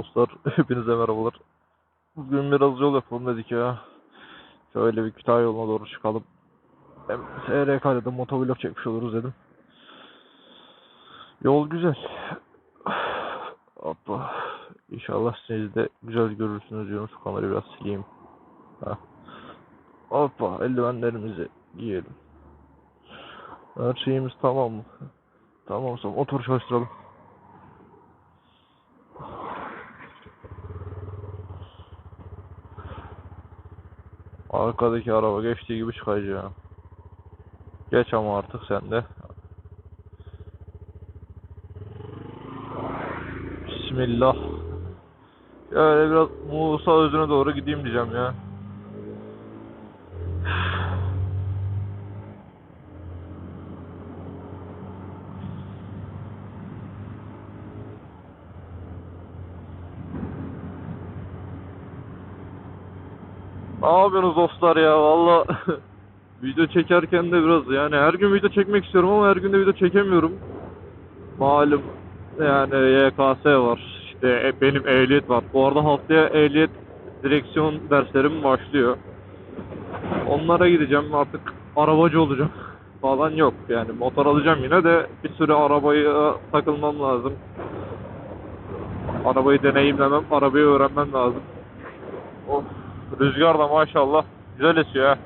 Dostlar hepinize merhabalar. Bugün biraz yol yapalım dedik ya. Şöyle bir Kütahya yoluna doğru çıkalım. Hem SRK'da da motovlog çekmiş oluruz dedim. Yol güzel. Hoppa. İnşallah siz de güzel görürsünüz diyorum. Şu kamerayı biraz sileyim. Ha. Hoppa. Eldivenlerimizi giyelim. Her şeyimiz tamam mı? Tamamsa motor çalıştıralım. Arkadaki araba geçtiği gibi çıkacağım. Geç ama artık sen de. Bismillah. Şöyle biraz Musa özüne doğru gideyim diyeceğim ya. Ne yapıyorsunuz dostlar ya valla video çekerken de biraz yani her gün video çekmek istiyorum ama her gün de video çekemiyorum. Malum yani YKS var işte e- benim ehliyet var. Bu arada haftaya ehliyet direksiyon derslerim başlıyor. Onlara gideceğim artık arabacı olacağım falan yok yani motor alacağım yine de bir süre arabaya takılmam lazım. Arabayı deneyimlemem, arabayı öğrenmem lazım. Of. Rüzgar da maşallah güzel esiyor.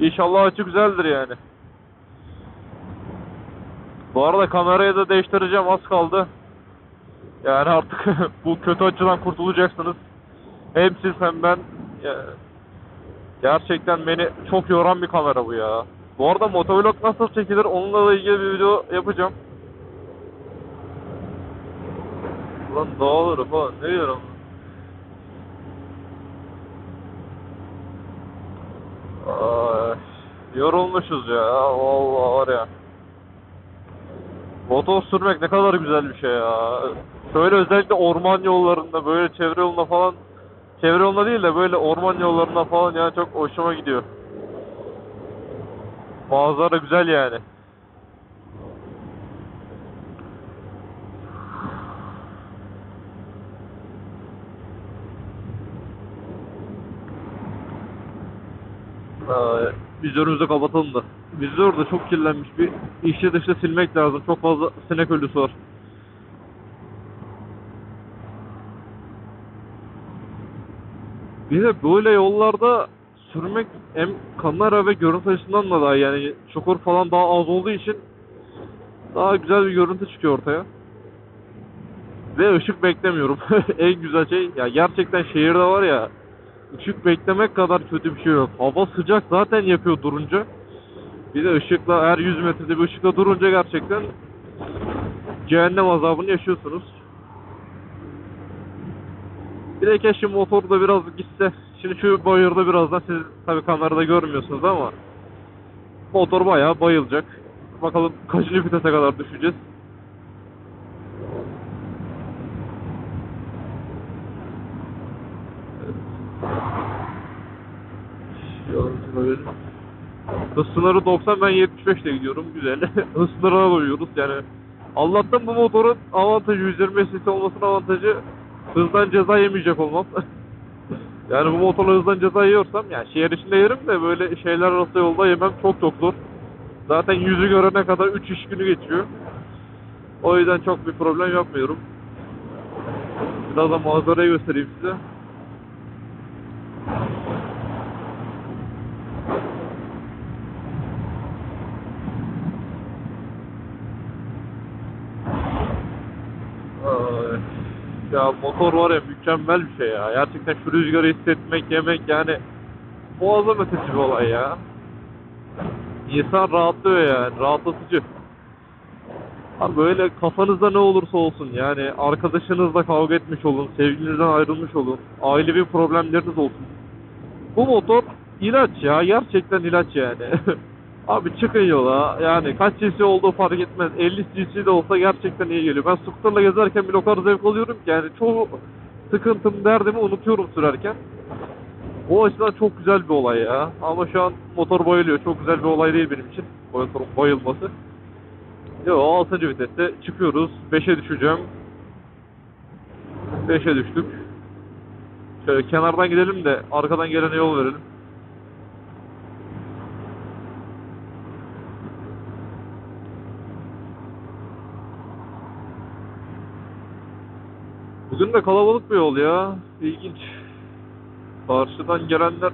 İnşallah açı güzeldir yani. Bu arada kamerayı da değiştireceğim az kaldı. Yani artık bu kötü açıdan kurtulacaksınız. Hem siz hem ben. Gerçekten beni çok yoran bir kamera bu ya. Bu arada motovlog nasıl çekilir onunla da ilgili bir video yapacağım. Ulan dağılır falan ne diyorum? Ay, yorulmuşuz ya vallahi var ya. Motor sürmek ne kadar güzel bir şey ya. Şöyle özellikle orman yollarında böyle çevre yolunda falan çevre yolunda değil de böyle orman yollarında falan yani çok hoşuma gidiyor. Manzara güzel yani. Aa, vizörümüzü kapatalım da. Vizör de çok kirlenmiş bir içi dışta silmek lazım. Çok fazla sinek ölüsü var. Bir de böyle yollarda sürmek hem kamera ve görüntü açısından da daha yani çukur falan daha az olduğu için daha güzel bir görüntü çıkıyor ortaya. Ve ışık beklemiyorum. en güzel şey ya gerçekten şehirde var ya ışık beklemek kadar kötü bir şey yok. Hava sıcak zaten yapıyor durunca. Bir de ışıkla her 100 metrede bir ışıkla durunca gerçekten cehennem azabını yaşıyorsunuz. Bir de keşke motor da biraz gitse. Şimdi şu bayırda birazdan siz tabii kamerada görmüyorsunuz ama motor bayağı bayılacak. Bakalım kaçıncı vitese kadar düşeceğiz. Hız sınırı 90 ben 75 ile gidiyorum. Güzel. Hız sınırına doyuyoruz yani. Allah'tan bu motorun avantajı 125 cc olmasının avantajı hızdan ceza yemeyecek olmam. yani bu motorla hızdan ceza yiyorsam yani şehir içinde yerim de böyle şeyler arası yolda yemem çok çok zor. Zaten yüzü görene kadar 3 iş günü geçiyor. O yüzden çok bir problem yapmıyorum. Biraz da manzarayı göstereyim size. Ay, Ya motor var ya mükemmel bir şey ya. Gerçekten şu rüzgarı hissetmek, yemek yani muazzam ötesi bir olay ya. İnsan rahatlıyor yani, rahatlatıcı. Abi böyle kafanızda ne olursa olsun yani arkadaşınızla kavga etmiş olun, sevgilinizden ayrılmış olun, ailevi problemleriniz olsun. Bu motor ilaç ya, gerçekten ilaç yani. Abi çıkın yola. Yani kaç cc olduğu fark etmez. 50 cc de olsa gerçekten iyi geliyor. Ben scooter'la gezerken bile o kadar zevk alıyorum ki yani çoğu sıkıntım, derdimi unutuyorum sürerken. O açıdan çok güzel bir olay ya. Ama şu an motor bayılıyor. Çok güzel bir olay değil benim için. Motorun bayılması. Yo 6. viteste çıkıyoruz. 5'e düşeceğim. 5'e düştük. Şöyle kenardan gidelim de arkadan gelene yol verelim. Bugün de kalabalık bir yol ya. İlginç. Karşıdan gelenler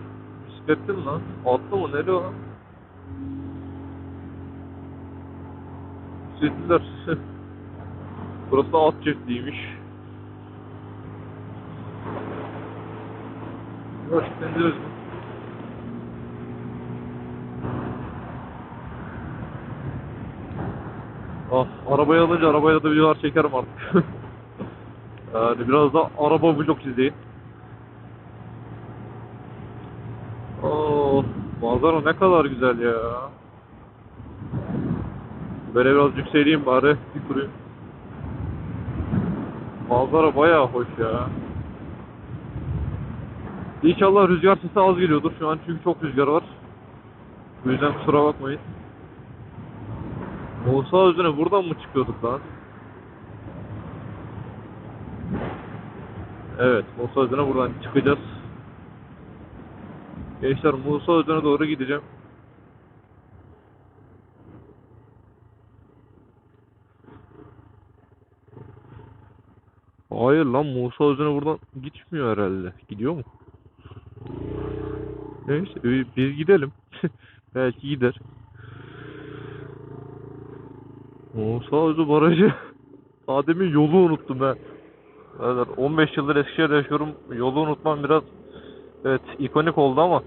bisikletli mi lan? Atlı mı? Nereye lan? Bisikletliler. Burası at çiftliğiymiş. Gerçekten gidiyoruz. Ah, arabayı alınca arabayla da videolar çekerim artık. yani biraz da araba vlog izleyin. Oh, manzara ne kadar güzel ya. Böyle biraz yükseleyim bari, dik durayım. Manzara bayağı hoş ya. İnşallah rüzgar sesi az geliyordur şu an çünkü çok rüzgar var. Bu yüzden kusura bakmayın. Musa Özü'ne buradan mı çıkıyorduk lan? Evet, Musa Özü'ne buradan çıkacağız. Gençler Musa Özü'ne doğru gideceğim. Hayır lan Musa Özü'ne buradan gitmiyor herhalde. Gidiyor mu? Neyse biz gidelim. Belki gider. Musa Özü Barajı. Daha demin yolu unuttum ben. Evet, 15 yıldır Eskişehir'de yaşıyorum. Yolu unutmam biraz evet ikonik oldu ama.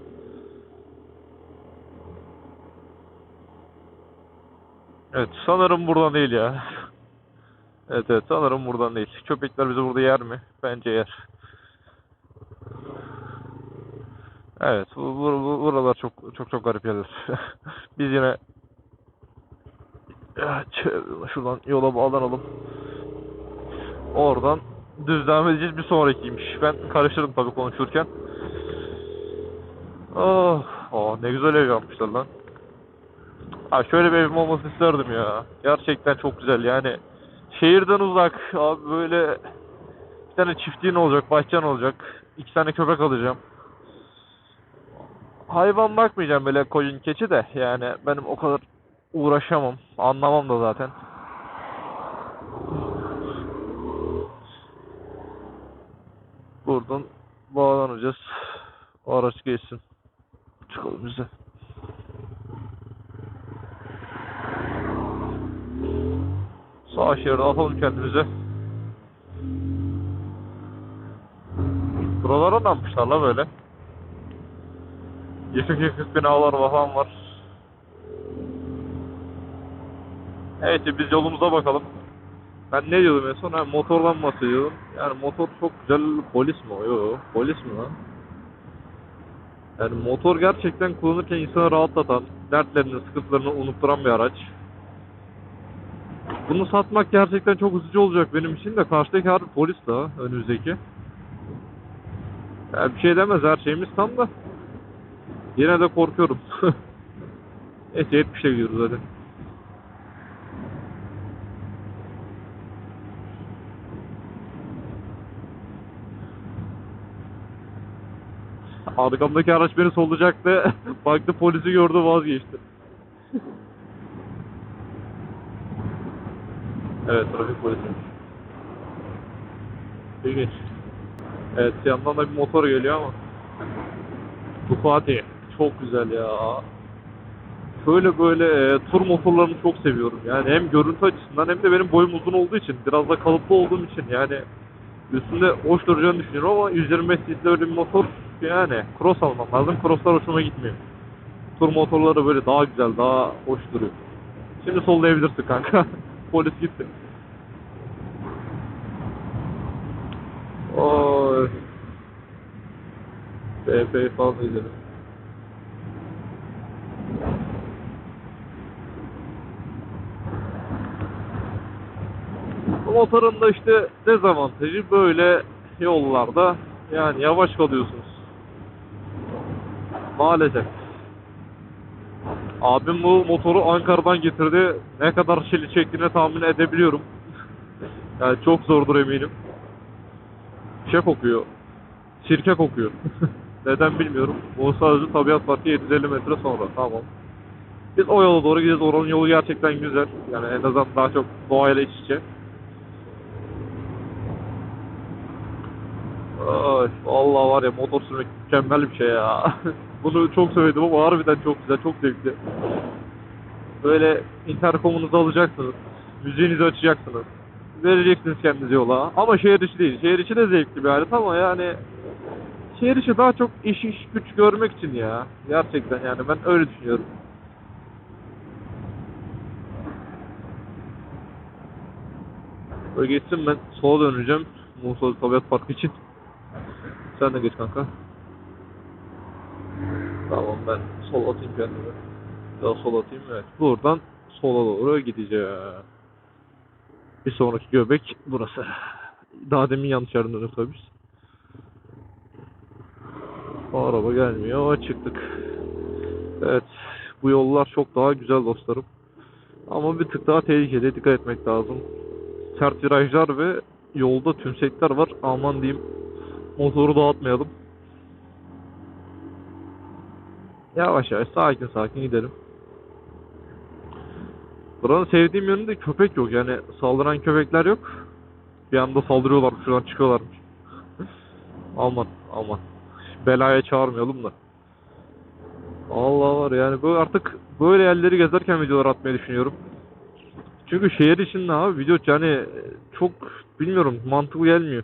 Evet sanırım buradan değil ya. Evet evet sanırım buradan değil. Köpekler bizi burada yer mi? Bence yer. Evet bu, bu- bu- buralar çok çok çok garip yerler. Biz yine şuradan yola bağlanalım. Oradan düz devam edeceğiz bir sonrakiymiş. Ben karıştırdım tabii konuşurken. Oh, oh ne güzel ev yapmışlar lan. Ha şöyle bir evim olmasını isterdim ya. Gerçekten çok güzel yani. Şehirden uzak abi böyle bir tane çiftliğin olacak, bahçen olacak. iki tane köpek alacağım. Hayvan bakmayacağım böyle koyun keçi de yani benim o kadar uğraşamam. Anlamam da zaten. Buradan bağlanacağız. O araç geçsin. Çıkalım bize. Sağ şeride atalım kendimize. Buralara ne yapmışlar la böyle? Yıkık yıkık binalar falan var. Evet biz yolumuza bakalım. Ben ne diyordum en son? Ha, motordan bahsediyordum. Yani motor çok güzel. Polis mi o? Yok. Polis mi lan? Yani motor gerçekten kullanırken insanı rahatlatan, dertlerini, sıkıntılarını unutturan bir araç. Bunu satmak gerçekten çok üzücü olacak benim için de. Karşıdaki harbi polis daha önümüzdeki. Yani bir şey demez her şeyimiz tam da. Yine de korkuyorum. Neyse 70'e gidiyoruz hadi. Arkamdaki araç beni sollayacaktı. Baktı polisi gördü vazgeçti. evet trafik polisi. İlginç. Evet yandan da bir motor geliyor ama. Ducati. Çok güzel ya. Şöyle böyle e, tur motorlarını çok seviyorum. Yani hem görüntü açısından hem de benim boyum uzun olduğu için, biraz da kalıplı olduğum için yani üstünde hoş duracağını düşünüyorum ama 125 cc'de öyle bir motor yani cross almam lazım. Crosslar hoşuma gitmiyor. Tur motorları böyle daha güzel, daha hoş duruyor. Şimdi sollayabilirsin kanka. Polis gitti. Oy. BP falan izledim. Bu motorun da işte dezavantajı böyle yollarda yani yavaş kalıyorsunuz. Maalesef. Abim bu motoru Ankara'dan getirdi. Ne kadar çili çektiğini tahmin edebiliyorum. Yani çok zordur eminim. Şey kokuyor. Sirke kokuyor. Neden bilmiyorum. Bu sadece Tabiat Parkı 750 metre sonra. Tamam. Biz o yola doğru gideceğiz. Oranın yolu gerçekten güzel. Yani en azından daha çok doğayla iç içe. Ay, vallahi var ya motor sürmek mükemmel bir şey ya. Bunu çok söyledim ama harbiden çok güzel, çok zevkli. Böyle interkomunuzu alacaksınız. Müziğinizi açacaksınız. Vereceksiniz kendinize yola. Ama şehir içi değil. Şehir içi de zevkli bir alet ama yani şehir içi daha çok iş iş güç görmek için ya. Gerçekten yani ben öyle düşünüyorum. Böyle geçsin ben sola döneceğim. Musa Tabiat Parkı için. Sen de geç kanka. Ben sol atayım kendime. Daha sol atayım evet. Buradan sola doğru gideceğim. Bir sonraki göbek burası. Daha demin yanlış yerden döndük tabii biz. O araba gelmiyor. Çıktık. Evet. Bu yollar çok daha güzel dostlarım. Ama bir tık daha tehlikeli. Dikkat etmek lazım. Sert virajlar ve yolda tümsekler var. Aman diyeyim. Motoru dağıtmayalım. Yavaş yavaş sakin sakin gidelim. Buranın sevdiğim yönü de köpek yok. Yani saldıran köpekler yok. Bir anda saldırıyorlar, şuradan çıkıyorlarmış. aman aman. Belaya çağırmayalım da. Allah var yani böyle artık böyle yerleri gezerken videolar atmayı düşünüyorum. Çünkü şehir içinde abi video yani çok bilmiyorum mantıklı gelmiyor.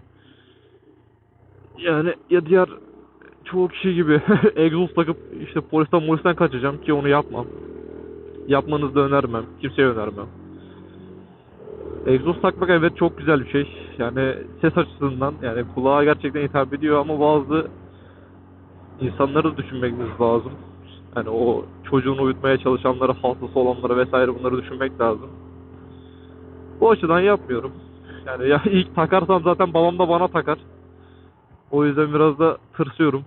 Yani ya diğer çoğu kişi gibi egzoz takıp işte polisten polisten kaçacağım ki onu yapmam. Yapmanızı da önermem. Kimseye önermem. Egzoz takmak evet çok güzel bir şey. Yani ses açısından yani kulağa gerçekten hitap ediyor ama bazı insanları düşünmemiz lazım. Yani o çocuğunu uyutmaya çalışanları, hastası olanları vesaire bunları düşünmek lazım. Bu açıdan yapmıyorum. Yani ya ilk takarsam zaten babam da bana takar. O yüzden biraz da tırsıyorum.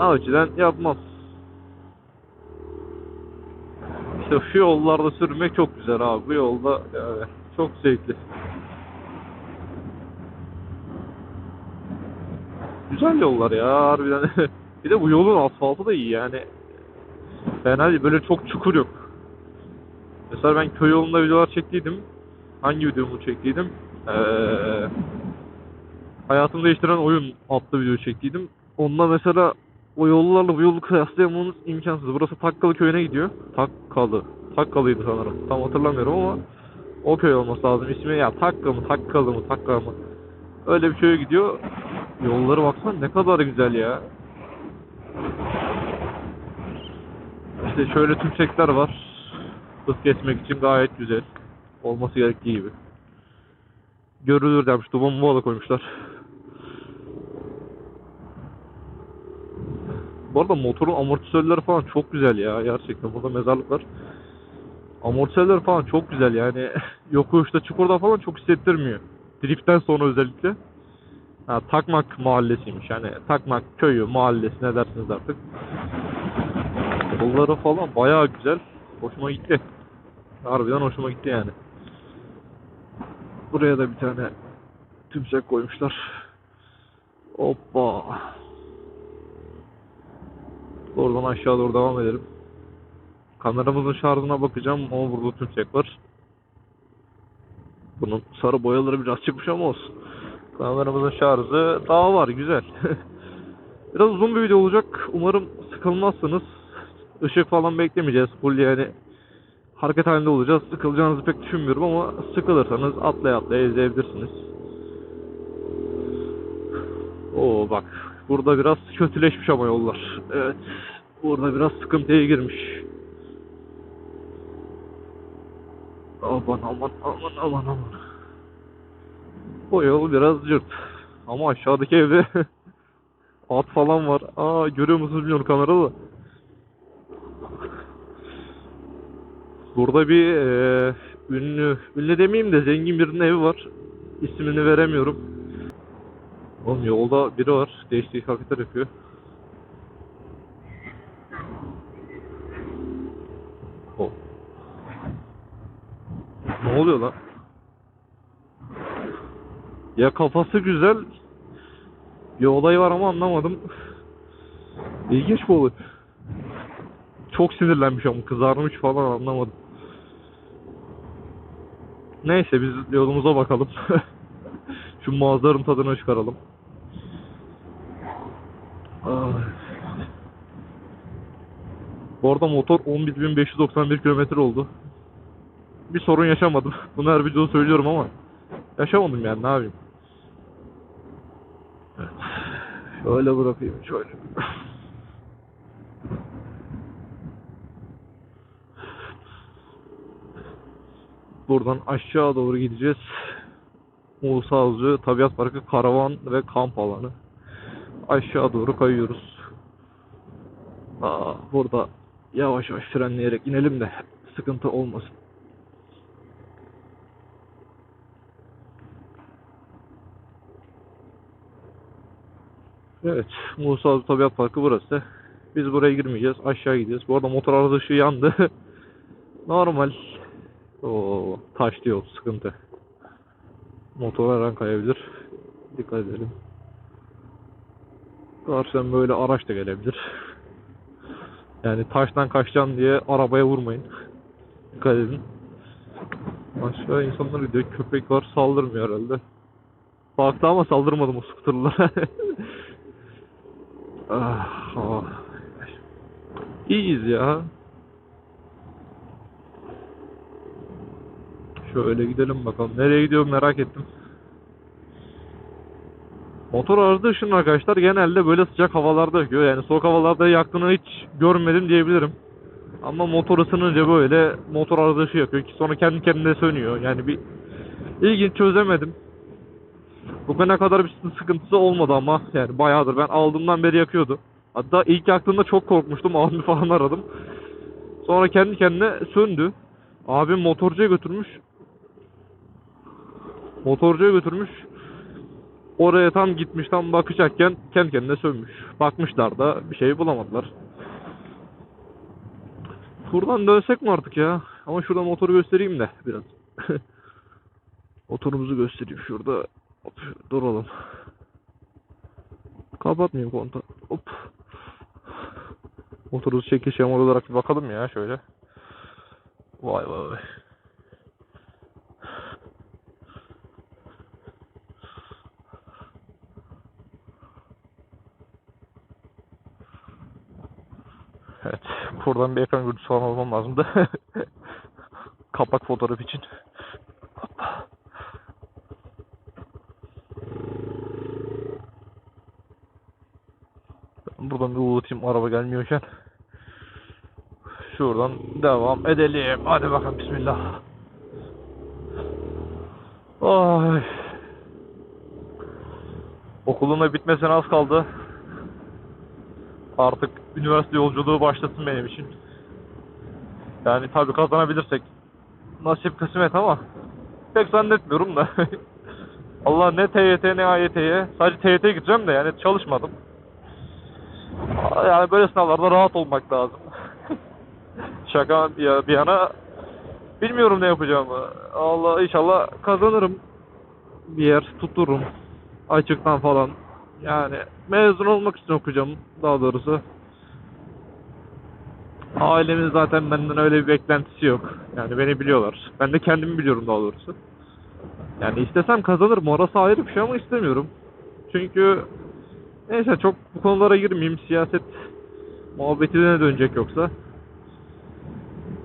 Açıdan yapmam. İşte şu yollarda sürmek çok güzel abi. Bu yolda yani çok zevkli. Güzel yollar ya harbiden. bir de bu yolun asfaltı da iyi yani. Fena değil. Böyle çok çukur yok. Mesela ben köy yolunda videolar çektiydim. Hangi videomu çektiydim? Ee, hayatımı değiştiren oyun adlı video çektiydim. Onda mesela o yollarla bu yolu kıyaslayamamız imkansız. Burası Takkalı köyüne gidiyor. Takkalı. Takkalıydı sanırım. Tam hatırlamıyorum ama o köy olması lazım. İsmi ya Takka mı, Takkalı mı, Takka mı? Öyle bir köye gidiyor. Yolları baksana ne kadar güzel ya. İşte şöyle tümsekler var. Hız kesmek için gayet güzel. Olması gerektiği gibi. Görülür demiş. Duman da koymuşlar. Bu arada motorun amortisörleri falan çok güzel ya. Gerçekten burada mezarlık var. Amortisörler falan çok güzel yani. Yokuşta çukurda falan çok hissettirmiyor. Drift'ten sonra özellikle. Ha, Takmak mahallesiymiş. Yani Takmak köyü, mahallesi ne dersiniz artık. Yolları falan bayağı güzel. Hoşuma gitti. Harbiden hoşuma gitti yani. Buraya da bir tane tümsek koymuşlar. Hoppa. Oradan aşağı doğru devam edelim. Kameramızın şarjına bakacağım ama burada tümsek var. Bunun sarı boyaları biraz çıkmış ama olsun. Kameramızın şarjı daha var güzel. biraz uzun bir video olacak. Umarım sıkılmazsınız. Işık falan beklemeyeceğiz. Full yani hareket halinde olacağız. Sıkılacağınızı pek düşünmüyorum ama sıkılırsanız atlaya atlaya izleyebilirsiniz. Oo bak burada biraz kötüleşmiş ama yollar. Evet. Burada biraz sıkıntıya girmiş. Aman aman aman aman aman. O yol biraz cırt. Ama aşağıdaki evde at falan var. Aa görüyor musunuz bilmiyorum kamerada da. Burada bir eee, ünlü, ünlü demeyeyim de zengin birinin evi var. İsmini veremiyorum. Oğlum yolda biri var. Değişik hareketler yapıyor. Oh. Ne oluyor lan? Ya kafası güzel. Bir olay var ama anlamadım. İlginç bir olay. Çok sinirlenmiş ama kızarmış falan anlamadım. Neyse biz yolumuza bakalım. Şu mağazaların tadını çıkaralım. Bu arada motor 11.591 kilometre oldu. Bir sorun yaşamadım. Bunu her videoda söylüyorum ama yaşamadım yani ne yapayım. Şöyle bırakayım şöyle. Buradan aşağı doğru gideceğiz. Musa Avcı Tabiat Parkı karavan ve kamp alanı. Aşağı doğru kayıyoruz. Aa, burada yavaş yavaş frenleyerek inelim de sıkıntı olmasın. Evet, Musa Tabiat Parkı burası. Biz buraya girmeyeceğiz, aşağı gideceğiz. Bu arada motor arada ışığı yandı. Normal. Oo, taşlı yol, sıkıntı. Motor her kayabilir. Dikkat edelim. Karşıdan böyle araç da gelebilir. Yani taştan kaçacaksın diye arabaya vurmayın. Dikkat edin. Aşağı insanlar gidiyor. Köpek var saldırmıyor herhalde. Baktı ama saldırmadım o skuterlara. ah, ah. İyiyiz ya. Şöyle gidelim bakalım. Nereye gidiyorum merak ettim. Motor arıza ışını arkadaşlar genelde böyle sıcak havalarda yakıyor. Yani soğuk havalarda yaktığını hiç görmedim diyebilirim. Ama motor ısınınca böyle motor arıza ışığı yakıyor ki sonra kendi kendine sönüyor. Yani bir ilginç çözemedim. Bugüne kadar bir sıkıntısı olmadı ama yani bayağıdır ben aldığımdan beri yakıyordu. Hatta ilk yaktığında çok korkmuştum. Abimi falan aradım. Sonra kendi kendine söndü. Abim motorcuya götürmüş. Motorcuya götürmüş. Oraya tam gitmiş tam bakacakken kendi kendine sönmüş. Bakmışlar da bir şey bulamadılar. Şuradan dönsek mi artık ya? Ama şurada motoru göstereyim de biraz. Motorumuzu göstereyim şurada. Hop, duralım. Kapatmayayım kontağı. Hop. Motoru çekil şemal olarak bir bakalım ya şöyle. Vay vay vay. Evet. Buradan bir ekran görüntüsü falan almam lazımdı. Kapak fotoğraf için. Buradan bir uğratayım araba gelmiyorken. Şuradan devam edelim. Hadi bakalım bismillah. Ay. Okulun da bitmesine az kaldı. Artık üniversite yolculuğu başlasın benim için. Yani tabii kazanabilirsek nasip kısmet ama pek zannetmiyorum da. Allah ne TYT ne AYT'ye sadece TYT'ye gideceğim de yani çalışmadım. Yani böyle sınavlarda rahat olmak lazım. Şaka bir, yana bilmiyorum ne yapacağımı. Allah inşallah kazanırım. Bir yer tuturum. Açıktan falan. Yani mezun olmak için okuyacağım daha doğrusu. Ailemin zaten benden öyle bir beklentisi yok. Yani beni biliyorlar. Ben de kendimi biliyorum daha doğrusu. Yani istesem kazanırım. Orası ayrı bir şey ama istemiyorum. Çünkü neyse çok bu konulara girmeyeyim. Siyaset muhabbetine dönecek yoksa.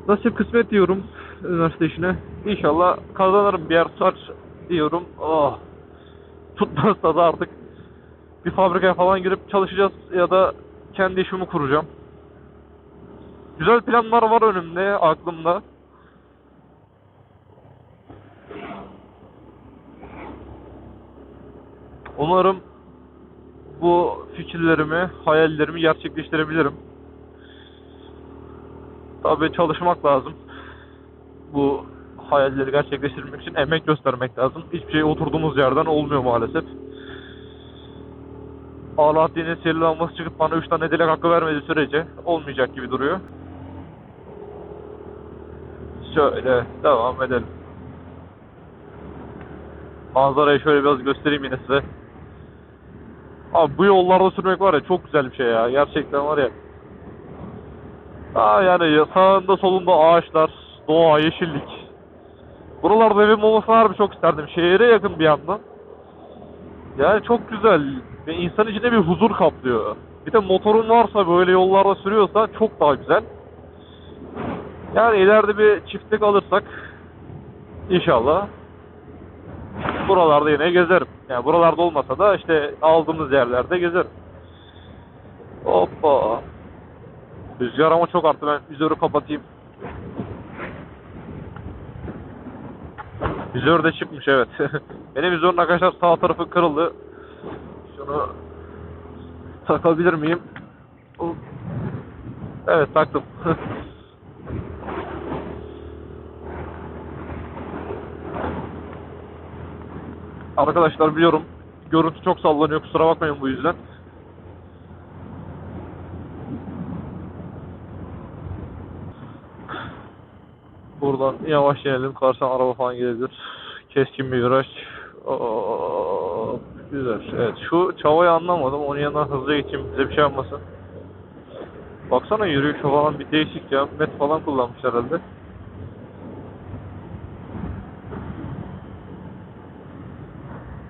Nasip kısmet diyorum üniversite işine. İnşallah kazanırım bir yer tutar diyorum. Oh. Tutmazsa da artık bir fabrikaya falan girip çalışacağız ya da kendi işimi kuracağım. Güzel planlar var önümde, aklımda. Umarım bu fikirlerimi, hayallerimi gerçekleştirebilirim. Tabii çalışmak lazım. Bu hayalleri gerçekleştirmek için emek göstermek lazım. Hiçbir şey oturduğumuz yerden olmuyor maalesef. Alaaddin'in sihirli lambası çıkıp bana 3 tane dilek hakkı vermediği sürece olmayacak gibi duruyor. şöyle devam edelim. Manzarayı şöyle biraz göstereyim yine size. Abi bu yollarda sürmek var ya çok güzel bir şey ya. Gerçekten var ya. Aa yani ya- sağında solunda ağaçlar, doğa, yeşillik. Buralarda evim olmasını harbi çok isterdim. Şehire yakın bir yandan. Yani çok güzel. Ve insan içine bir huzur kaplıyor. Bir de motorun varsa böyle yollarda sürüyorsa çok daha güzel. Yani ileride bir çiftlik alırsak inşallah buralarda yine gezerim. Yani buralarda olmasa da işte aldığımız yerlerde gezerim. Hoppa. Rüzgar ama çok arttı. Ben vizörü kapatayım. Vizör de çıkmış evet. Benim vizörün arkadaşlar sağ tarafı kırıldı. Şunu takabilir miyim? Evet taktım. Arkadaşlar biliyorum görüntü çok sallanıyor kusura bakmayın bu yüzden. Buradan yavaş inelim. Karşıdan araba falan gelebilir. Keskin bir viraj. Oo, güzel. Evet şu çavayı anlamadım. Onun yanına hızlı geçeyim. Bize bir şey yapmasın. Baksana yürüyüş falan bir değişik ya. Met falan kullanmış herhalde.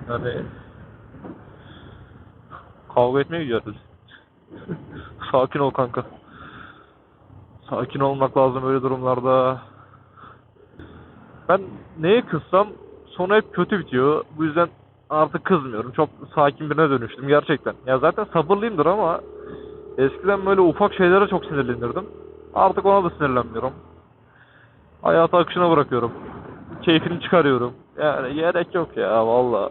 Yani kavga etmeye gidiyoruz. Sakin ol kanka. Sakin olmak lazım öyle durumlarda. Ben neye kızsam sonu hep kötü bitiyor. Bu yüzden artık kızmıyorum. Çok sakin birine dönüştüm gerçekten. Ya zaten sabırlıyımdır ama eskiden böyle ufak şeylere çok sinirlenirdim. Artık ona da sinirlenmiyorum. Hayatı akışına bırakıyorum. Keyfini çıkarıyorum. Yani gerek yok ya valla.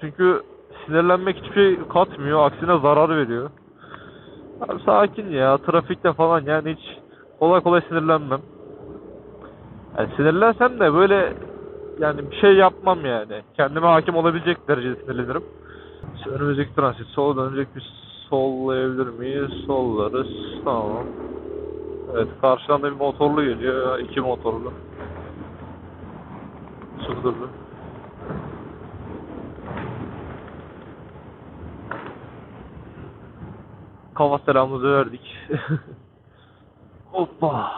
Çünkü sinirlenmek hiçbir şey katmıyor. Aksine zarar veriyor. Abi sakin ya. Trafikte falan yani hiç kolay kolay sinirlenmem. Yani sinirlensem de böyle yani bir şey yapmam yani. Kendime hakim olabilecek derecede sinirlenirim. İşte önümüzdeki transit sola dönecek bir sollayabilir miyiz? Sollarız. Tamam. Evet karşıdan da bir motorlu geliyor. iki motorlu. Çıldırdı. Kafa selamımızı verdik. Hoppa.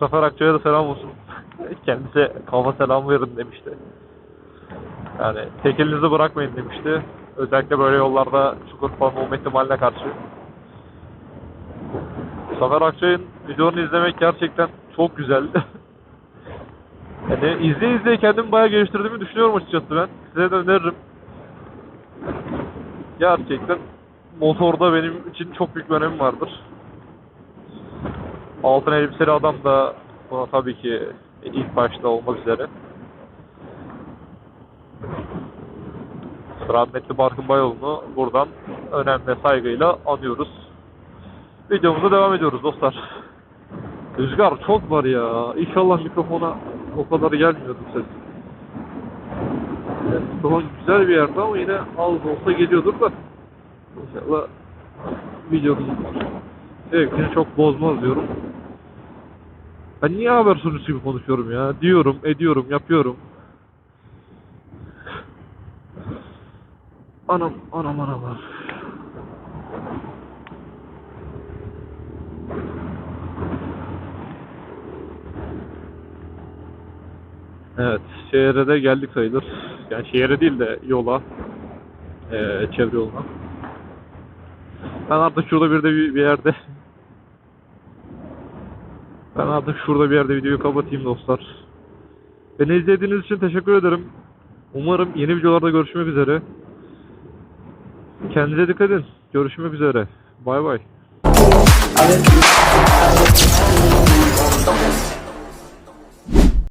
Zafer Akçay'a da selam olsun. Kendisi kafa selamı verin demişti. Yani tek elinizi bırakmayın demişti. Özellikle böyle yollarda çukur falan olma ihtimaline karşı. Zafer Akçay'ın videolarını izlemek gerçekten çok güzel. yani izleye izleye kendimi bayağı geliştirdiğimi düşünüyorum açıkçası ben. Size de öneririm. Gerçekten motorda benim için çok büyük bir önemi vardır. Altın elbiseli adam da buna tabii ki ilk başta olmak üzere. Rahmetli Barkın Bayoğlu'nu buradan önem ve saygıyla anıyoruz. Videomuza devam ediyoruz dostlar. Rüzgar çok var ya. İnşallah mikrofona o kadar gelmiyordu ses. Mikrofon güzel bir yerde ama yine az olsa geliyordur da. İnşallah videonun zevkini çok bozmaz diyorum. Ben niye haber sunucusu gibi konuşuyorum ya? Diyorum, ediyorum, yapıyorum. Anam, anam, anam. Evet, şehre de geldik sayılır. Yani şehre değil de yola, eee çevre yoluna. Ben artık şurada bir de bir yerde ben artık şurada bir yerde videoyu kapatayım dostlar. Beni izlediğiniz için teşekkür ederim. Umarım yeni videolarda görüşmek üzere. Kendinize dikkat edin. Görüşmek üzere. Bay bay.